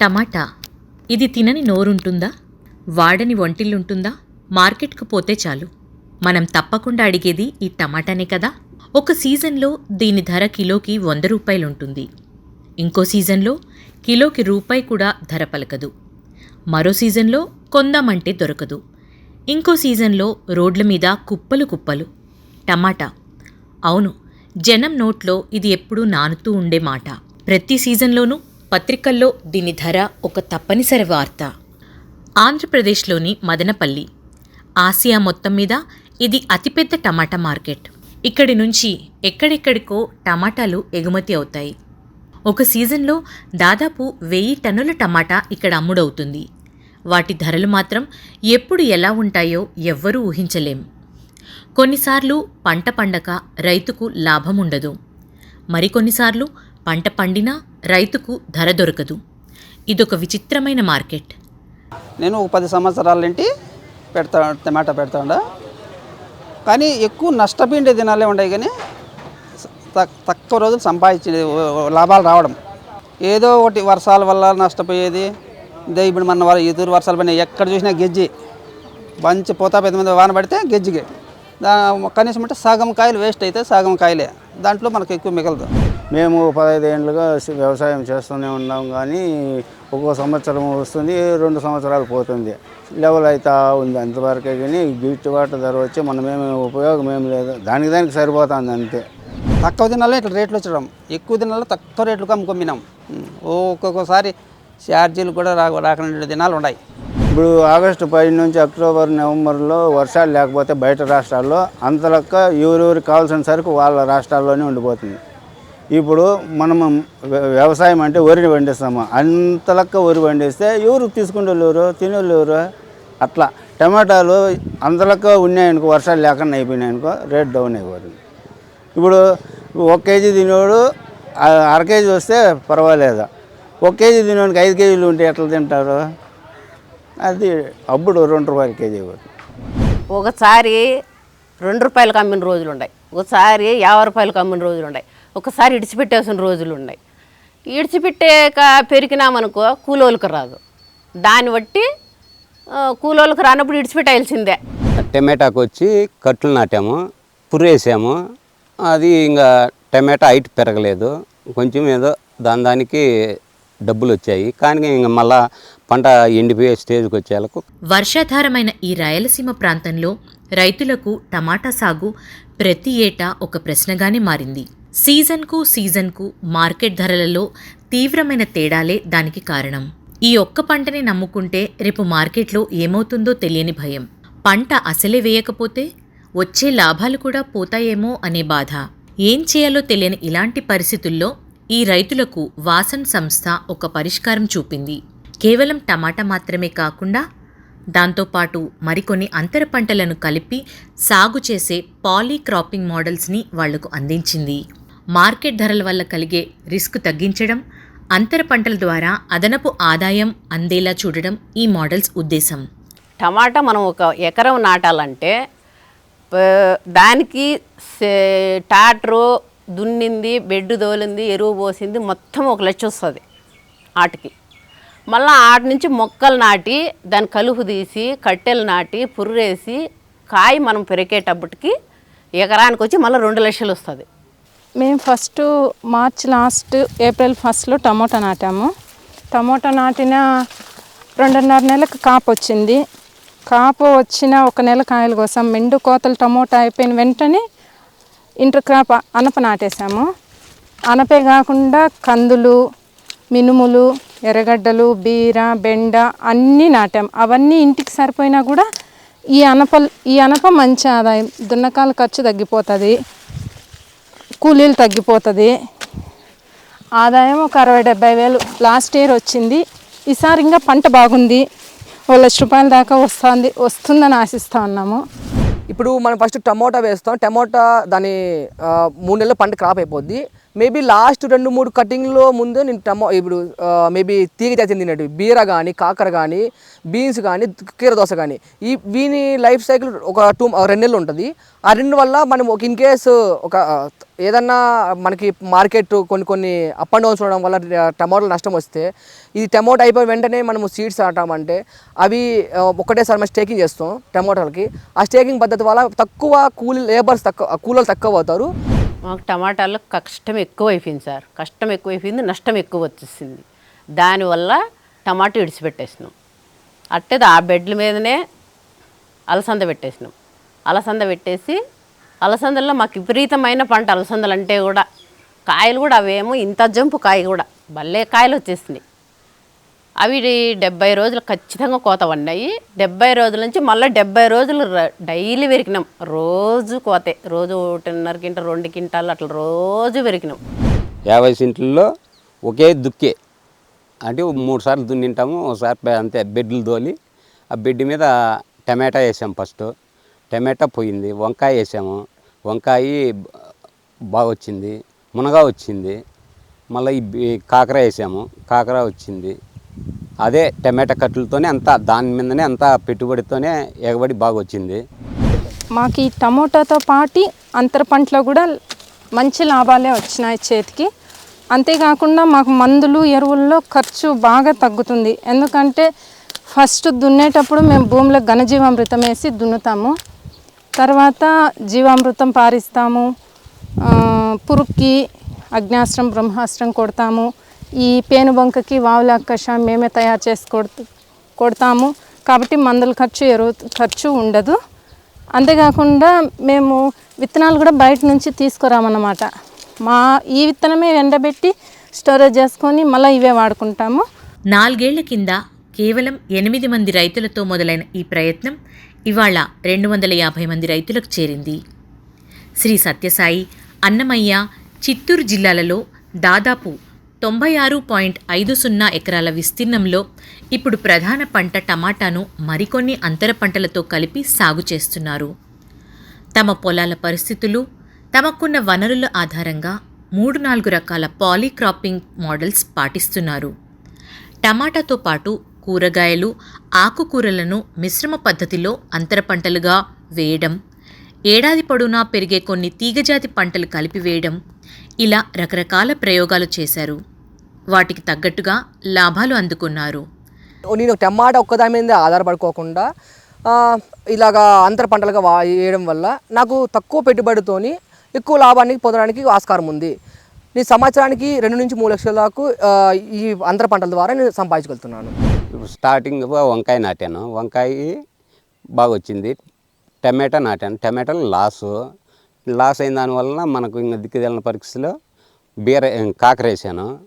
టమాటా. ఇది తినని నోరుంటుందా? వాడని ఒంటిల్లుంటుందా మార్కెట్కు పోతే చాలు. మనం తప్పకుండా అడిగేది ఈ టమాటానే కదా? ఒక సీజన్లో దీని ధర కిలోకి వంద రూపాయలుంటుంది. ఇంకో సీజన్లో కిలోకి రూపాయి కూడా ధర పలకదు. మరో సీజన్లో కొందామంటే దొరకదు. ఇంకో సీజన్లో రోడ్ల మీద కుప్పలు కుప్పలు. టమాటా. అవును జనం నోట్లో ఇది ఎప్పుడూ నానుతూ ఉండే మాట. ప్రతి సీజన్లోనూ పత్రికల్లో దీని ధర ఒక తప్పనిసరి వార్త. ఆంధ్రప్రదేశ్లోని మదనపల్లి. ఆసియా మొత్తం మీద ఇది అతిపెద్ద టమాటా మార్కెట్. ఇక్కడి నుంచి ఎక్కడెక్కడికో టమాటాలు ఎగుమతి అవుతాయి. ఒక సీజన్లో దాదాపు వెయ్యి టన్నుల టమాటా ఇక్కడ అమ్ముడవుతుంది. వాటి ధరలు మాత్రం ఎప్పుడు ఎలా ఉంటాయో ఎవ్వరూ ఊహించలేం. కొన్నిసార్లు పంట పండక రైతుకు లాభం ఉండదు మరికొన్నిసార్లు పంట పండినా రైతుకు ధర దొరకదు. ఇదొక విచిత్రమైన మార్కెట్. నేను ఒక పది సంవత్సరాల నుండి పెడతా టమాటా పెడతా కానీ ఎక్కువ నష్టపోయిండే దినాలే ఉన్నాయి కానీ తక్- తక్కువ రోజులు సంపాదించేది లాభాలు రావడం. ఏదో ఒకటి వర్షాల వల్ల నష్టపోయేది. ఇదే ఇప్పుడు మన వర- ఎదురు వర్షాలు పడినాయి. ఎక్కడ చూసినా గెజ్జి. మంచి పోతా పెద్ద మీద వాన పడితే గెజ్జిగే దా కనీసం అంటే సగం కాయలు వేస్ట్ అయితే సగం కాయలే. దాంట్లో మనకు ఎక్కువ మిగలదు. మేము పదహైదు ఏళ్ళుగా వ్యవసాయం చేస్తూనే ఉన్నాం కానీ ఒక్కో సంవత్సరం వస్తుంది రెండు సంవత్సరాలు పోతుంది. లెవెల్ అవుతా ఉంది అంతవరకే కానీ గిట్టుబాటు ధర వచ్చి మనమేమి ఉపయోగం ఏం లేదు. దానికి దానికి సరిపోతుంది అంతే. తక్కువ దినాల్లో ఇట్లా రేట్లు వచ్చడం. ఎక్కువ దినాల్లో తక్కువ రేట్లకు అమ్ముకొమ్మినాం ఉం. ఒక్కొక్కసారి ఛార్జీలు కూడా రా రాకుండా దినాలు ఉన్నాయి. ఇప్పుడు ఆగస్టు పది నుంచి అక్టోబర్ నవంబర్లో వర్షాలు లేకపోతే బయట రాష్ట్రాల్లో అంతలక్క ఎవరెవరు కావాల్సిన సరుకు వాళ్ళ రాష్ట్రాల్లోనే ఉండిపోతుంది. ఇప్పుడు మనం వ్యవసాయం అంటే వరిని పండిస్తాము. అంతలక్క వరి పండిస్తే ఎవరు తీసుకుంటలేరు తినలేరు అట్లా. టమాటాలు అంతలక్క ఉన్నాయనుకో వర్షాలు లేకుండా అయిపోయినాయనుకో రేట్ డౌన్ అయిపోతుంది. ఇప్పుడు ఒక కేజీ తినేవాడు అర కేజీ వస్తే పర్వాలేదు? ఒక కేజీ తినేవాడికి ఐదు కేజీలు ఉంటే ఎట్లా తింటారు? అది అప్పుడు రెండు రూపాయల కేజీ పోతుంది. ఒకసారి రెండు రూపాయలకు అమ్మిన రోజులు ఉన్నాయి. ఒకసారి యాభై రూపాయలకు అమ్మిన రోజులు ఉన్నాయి. ఒకసారి ఇడిచిపెట్టేసిన రోజులు ఉన్నాయి. ఇడిచిపెట్టాక పెరిగినామనుకో కూలోళ్ళకి రాదు. దాన్ని బట్టి కూలోళ్ళకి రానప్పుడు ఇడిచిపెట్టాల్సిందే టమాటాకు వచ్చి కట్లు నాటాము పుర్రేసాము అది ఇంకా టమాటా హైట్ పెరగలేదు. కొంచెం ఏదో దాని దానికి డబ్బులు వచ్చాయి కానీ ఇంకా మళ్ళా పంట ఎండిపోయే స్టేజ్కి వచ్చేలకు వర్షాధారమైన ఈ రాయలసీమ ప్రాంతంలో రైతులకు టమాటా సాగు ప్రతి ఏటా ఒక ప్రశ్నగానే మారింది. సీజన్కు సీజన్కు మార్కెట్ ధరలలో తీవ్రమైన తేడాలే దానికి కారణం. ఈ ఒక్క పంటని నమ్ముకుంటే రేపు మార్కెట్లో ఏమవుతుందో తెలియని భయం. పంట అసలే వేయకపోతే వచ్చే లాభాలు కూడా పోతాయేమో అనే బాధ. ఏం చేయాలో తెలియని ఇలాంటి పరిస్థితుల్లో ఈ రైతులకు వాసన్ సంస్థ ఒక పరిష్కారం చూపింది. కేవలం టమాటా మాత్రమే కాకుండా దాంతోపాటు మరికొన్ని అంతర పంటలను కలిపి సాగు చేసే పాలీక్రాపింగ్ మోడల్స్ని వాళ్ళకు అందించింది. మార్కెట్ ధరల వల్ల కలిగే రిస్క్ తగ్గించడం అంతర పంటల ద్వారా అదనపు ఆదాయం అందేలా చూడడం ఈ మోడల్స్ ఉద్దేశం. టమాటా మనం ఒక ఎకరం నాటాలంటే దానికి ట్రాక్టరు దున్నింది బెడ్ దోలింది ఎరువు పోసింది మొత్తం ఒక లక్ష వస్తుంది ఆటికి. మళ్ళీ ఆటి నుంచి మొక్కలు నాటి దాని కలుపు తీసి కట్టెలు నాటి పుర్రేసి కాయ మనం పెరిగేటప్పటికి ఎకరానికి వచ్చి మళ్ళీ రెండు లక్షలు వస్తుంది. మేము ఫస్ట్ మార్చ్ లాస్ట్ ఏప్రిల్ ఫస్ట్లో టమోటా నాటాము. టమోటా నాటిన రెండున్నర నెలకు కాపు వచ్చింది. కాపు వచ్చిన ఒక నెల కాయల కోసం. మెండు కోతలు టమోటా అయిపోయిన వెంటనే ఇంటర్ క్రాప్ అనప నాటేశాము. అనపే కాకుండా కందులు మినుములు ఎర్రగడ్డలు బీర బెండ అన్నీ నాటాం. అవన్నీ ఇంటికి సరిపోయినా కూడా ఈ అనప ఈ అనప మంచి ఆదాయం. దున్నకాల ఖర్చు తగ్గిపోతుంది. కూలీలు తగ్గిపోతుంది. ఆదాయం ఒక అరవై డెబ్బై వేలు లాస్ట్ ఇయర్ వచ్చింది. ఈసారి ఇంకా పంట బాగుంది. ఓ లక్ష రూపాయల దాకా వస్తుంది వస్తుందని ఆశిస్తూ ఉన్నాము. ఇప్పుడు మనం ఫస్ట్ టమోటా వేస్తాం. టమోటా దాని మూడు నెలల పంట క్రాప్ అయిపోద్ది. మేబీ లాస్ట్ రెండు మూడు కటింగ్లో ముందు నేను టమో ఇప్పుడు మేబీ తీగ జాతి తిన్నట్టు బీర కానీ కాకర కానీ బీన్స్ కానీ కీరదోస కానీ ఈ వీని లైఫ్ సైకిల్ ఒక టూ రెండు నెలలు ఉంటుంది. ఆ రెండు వల్ల మనం ఒక ఇన్ కేస్ ఒక ఏదన్నా మనకి మార్కెట్ కొన్ని కొన్ని అప్ అండ్ డౌన్స్ ఉండడం వల్ల టమాటోలు నష్టం వస్తే ఇది టమాటో అయిపోయి వెంటనే మనము సీడ్స్ ఆటామంటే అవి ఒకటేసారి మనం స్టేకింగ్ చేస్తాం టమాటోలకి. ఆ స్టేకింగ్ పద్ధతి వల్ల తక్కువ కూలీ లేబర్స్ తక్కువ కూలర్లు తక్కువ అవుతారు. మాకు టమాటాలు కష్టం ఎక్కువ అయిపోయింది సార్. కష్టం ఎక్కువ అయిపోయింది నష్టం ఎక్కువ వచ్చేసింది. దానివల్ల టమాటా ఇడిచిపెట్టేసినాం. అట్టేది ఆ బెడ్ల మీదనే అలసంద పెట్టేసినాం. అలసంద పెట్టేసి అలసందల్లో మాకు విపరీతమైన పంట అలసందలు అంటే కూడా కాయలు కూడా అవేమో ఇంత జంపు కాయ కూడా భలే కాయలు వచ్చేసినాయి. అవి డెబ్బై రోజులు ఖచ్చితంగా కోత పడినాయి. డెబ్బై రోజుల నుంచి మళ్ళీ డెబ్బై రోజులు డైలీ వెరికినాం రోజు కోతే రోజు ఒకటిన్నర కింట రెండు కింటాలు అట్లా రోజు వెరికినాం యాభై సెంట్లలో ఒకే దుక్కే. అంటే మూడు సార్లు దున్నింటాము ఒకసారి అంతే బెడ్లు తోలి ఆ బెడ్ మీద టమాటా వేసాం ఫస్ట్. టమాటా పోయింది వంకాయ వేసాము. వంకాయ బాగా వచ్చింది మునగా వచ్చింది. మళ్ళీ ఈ కాకర వేసాము కాకర వచ్చింది. అదే టమాటా కట్టలతోనే అంతా దాని మీదనే అంతా పెట్టుబడితోనే ఎగబడి బాగా వచ్చింది. మాకు ఈ టమోటాతో పాటి అంతర పంటలో కూడా మంచి లాభాలే వచ్చినాయి చేతికి. అంతేకాకుండా మాకు మందులు ఎరువుల్లో ఖర్చు బాగా తగ్గుతుంది. ఎందుకంటే ఫస్ట్ దున్నేటప్పుడు మేము భూమిలో ఘనజీవామృతం వేసి దున్నుతాము. తర్వాత జీవామృతం పారిస్తాము పురుక్కి అగ్నాశ్రం అగ్నాస్త్రం బ్రహ్మాస్త్రం కొడతాము. ఈ పేనుబంకకి వావుల కషాయం మేమే తయారు చేసి కొడతాము. కాబట్టి మందుల ఖర్చు ఎరువు ఖర్చు ఉండదు. అంతేకాకుండా మేము విత్తనాలు కూడా బయట నుంచి తీసుకురామన్నమాట. మా ఈ విత్తనమే ఎండబెట్టి స్టోరేజ్ చేసుకొని మళ్ళీ ఇవే వాడుకుంటాము. నాలుగేళ్ళ కింద కేవలం ఎనిమిది మంది రైతులతో మొదలైన ఈ ప్రయత్నం ఇవాళ రెండు వందల యాభై మంది రైతులకు చేరింది. శ్రీ సత్యసాయి అన్నమయ్య చిత్తూరు జిల్లాలలో దాదాపు తొంభై ఆరు పాయింట్ ఐదు సున్నా ఎకరాల విస్తీర్ణంలో ఇప్పుడు ప్రధాన పంట టమాటాను మరికొన్ని అంతర పంటలతో కలిపి సాగు చేస్తున్నారు. తమ పొలాల పరిస్థితులు తమకున్న వనరుల ఆధారంగా మూడు నాలుగు రకాల పాలీక్రాపింగ్ మోడల్స్ పాటిస్తున్నారు. టమాటాతో పాటు కూరగాయలు ఆకుకూరలను మిశ్రమ పద్ధతిలో అంతర పంటలుగా వేయడం ఏడాది పొడవునా పెరిగే కొన్ని తీగజాతి పంటలు కలిపి వేయడం ఇలా రకరకాల ప్రయోగాలు చేశారు. వాటికి తగ్గట్టుగా లాభాలు అందుకున్నారు. నేను టమాటా ఒక్కదాని మీద ఆధారపడుకోకుండా ఇలాగా అంతర పంటలుగా వా వేయడం వల్ల నాకు తక్కువ పెట్టుబడితోని ఎక్కువ లాభాన్ని పొందడానికి ఆస్కారం ఉంది. నేను సంవత్సరానికి రెండు నుంచి మూడు లక్షల దాకా ఈ అంతర పంటల ద్వారా నేను సంపాదించగలుగుతున్నాను. స్టార్టింగ్ వంకాయ నాటాను. వంకాయ బాగా వచ్చింది టమాటా నాటాను. టమాటాలు లాసు లాస్ అయిన దానివల్ల మనకు ఇంకా దిక్కుదెళ్ళిన పరిస్థితిలో బీర కాకర వేసాను.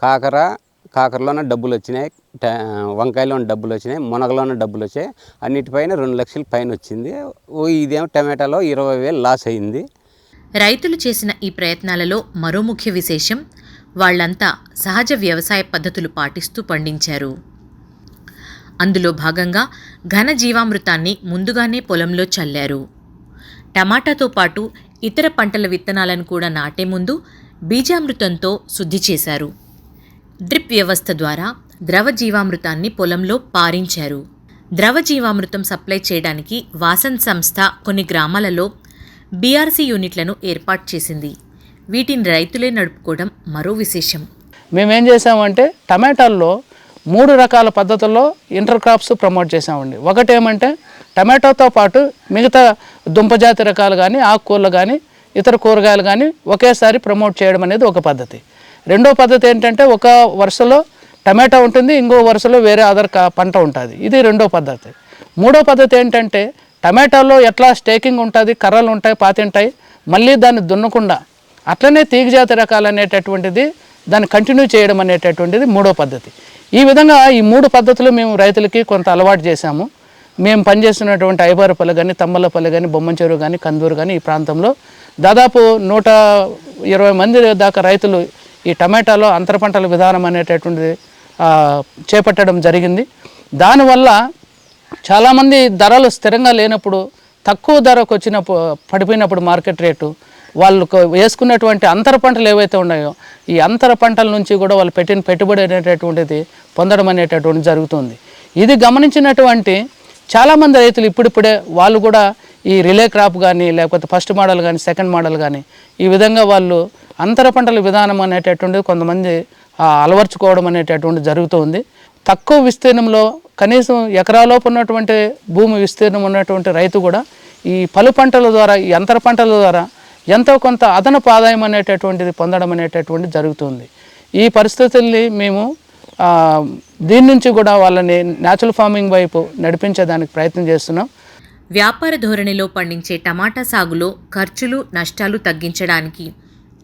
కాకర కాకరలోనే డబ్బులు వచ్చినాయి. ట- వంకాయలోనే డబ్బులు వచ్చినాయి. మునగలోనే డబ్బులు వచ్చాయి. అన్నిటిపైన రెండు లక్షల పైన వచ్చింది. ఓ ఇదేమో టమాటాలో ఇరవై వేలు లాస్ అయింది. రైతులు చేసిన ఈ ప్రయత్నాలలో మరో ముఖ్య విశేషం వాళ్ళంతా సహజ వ్యవసాయ పద్ధతులు పాటిస్తూ పండించారు. అందులో భాగంగా ఘన జీవామృతాన్ని ముందుగానే పొలంలో చల్లారు. టమాటాతో పాటు ఇతర పంటల విత్తనాలను కూడా నాటే ముందు బీజామృతంతో శుద్ధి చేశారు. డ్రిప్ వ్యవస్థ ద్వారా ద్రవ జీవామృతాన్ని పొలంలో పారించారు. ద్రవ జీవామృతం సప్లై చేయడానికి వాసన్ సంస్థ కొన్ని గ్రామాలలో బీఆర్సీ యూనిట్లను ఏర్పాటు చేసింది. వీటిని రైతులే నడుపుకోవడం మరో విశేషం. మేమేం చేసామంటే టమాటాల్లో మూడు రకాల పద్ధతుల్లో ఇంటర్ క్రాప్స్ ప్రమోట్ చేసామండి ఒకటి ఏమంటే టమాటోతో పాటు మిగతా దుంపజాతి రకాలు కానీ ఆకుకూరలు కానీ ఇతర కూరగాయలు కానీ ఒకేసారి ప్రమోట్ చేయడం అనేది ఒక పద్ధతి. రెండో పద్ధతి ఏంటంటే ఒక వరుసలో టమాటా ఉంటుంది ఇంకో వరుసలో వేరే అదర్ పంట ఉంటుంది. ఇది రెండో పద్ధతి. మూడో పద్ధతి ఏంటంటే టమాటాలో ఎట్లా స్టేకింగ్ ఉంటుంది కర్రలు ఉంటాయి పాతింటాయి మళ్ళీ దాన్ని దున్నకుండా అట్లనే తీగజాతి రకాలు అనేటటువంటిది దాన్ని కంటిన్యూ చేయడం అనేటటువంటిది మూడో పద్ధతి. ఈ విధంగా ఈ మూడు పద్ధతులు మేము రైతులకి కొంత అలవాటు చేశాము. మేము పనిచేస్తున్నటువంటి ఐబారుపల్లి కానీ తమ్మలపల్లి కానీ బొమ్మంచెరు కానీ కందూరు కానీ ఈ ప్రాంతంలో దాదాపు నూట ఇరవై మంది దాకా రైతులు ఈ టమాటాలో అంతర పంటల విధానం అనేటటువంటిది చేపట్టడం జరిగింది. దానివల్ల చాలామంది ధరలు స్థిరంగా లేనప్పుడు తక్కువ ధరకు వచ్చినప్పుడు పడిపోయినప్పుడు మార్కెట్ రేటు వాళ్ళు వేసుకున్నటువంటి అంతర పంటలు ఏవైతే ఉన్నాయో ఈ అంతర పంటల నుంచి కూడా వాళ్ళు పెట్టిన పెట్టుబడి అనేటటువంటిది పొందడం అనేటటువంటి జరుగుతుంది. ఇది గమనించినటువంటి చాలామంది రైతులు ఇప్పుడిప్పుడే వాళ్ళు కూడా ఈ రిలే క్రాప్ కానీ లేకపోతే ఫస్ట్ మోడల్ కానీ సెకండ్ మోడల్ కానీ ఈ విధంగా వాళ్ళు అంతర పంటల విధానం అనేటటువంటిది కొంతమంది అలవర్చుకోవడం అనేటటువంటి జరుగుతుంది. తక్కువ విస్తీర్ణంలో కనీసం ఎకరాలోపు ఉన్నటువంటి భూమి విస్తీర్ణం ఉన్నటువంటి రైతు కూడా ఈ పలు పంటల ద్వారా ఈ అంతర పంటల ద్వారా ఎంతో కొంత అదనపు ఆదాయం అనేటటువంటిది పొందడం అనేటటువంటిది జరుగుతుంది. ఈ పరిస్థితుల్ని మేము దీని నుంచి కూడా వాళ్ళని న్యాచురల్ ఫార్మింగ్ వైపు నడిపించేదానికి ప్రయత్నం చేస్తున్నాం. వ్యాపార ధోరణిలో పండించే టమాటా సాగులో ఖర్చులు నష్టాలు తగ్గించడానికి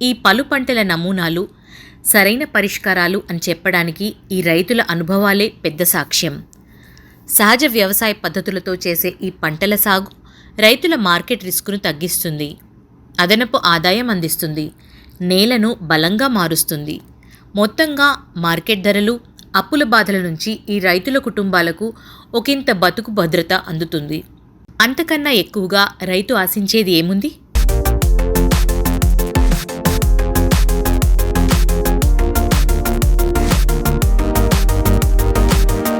ఈ పలు పంటల నమూనాలు సరైన పరిష్కారాలు అని చెప్పడానికి ఈ రైతుల అనుభవాలే పెద్ద సాక్ష్యం. సహజ వ్యవసాయ పద్ధతులతో చేసే ఈ పంటల సాగు రైతుల మార్కెట్ రిస్కును తగ్గిస్తుంది. అదనపు ఆదాయం అందిస్తుంది. నేలను బలంగా మారుస్తుంది. మొత్తంగా మార్కెట్ ధరలు అప్పుల బాధల నుంచి ఈ రైతుల కుటుంబాలకు ఒకంత బతుకు భద్రత అందుతుంది. అంతకన్నా ఎక్కువగా రైతు ఆశించేది ఏముంది?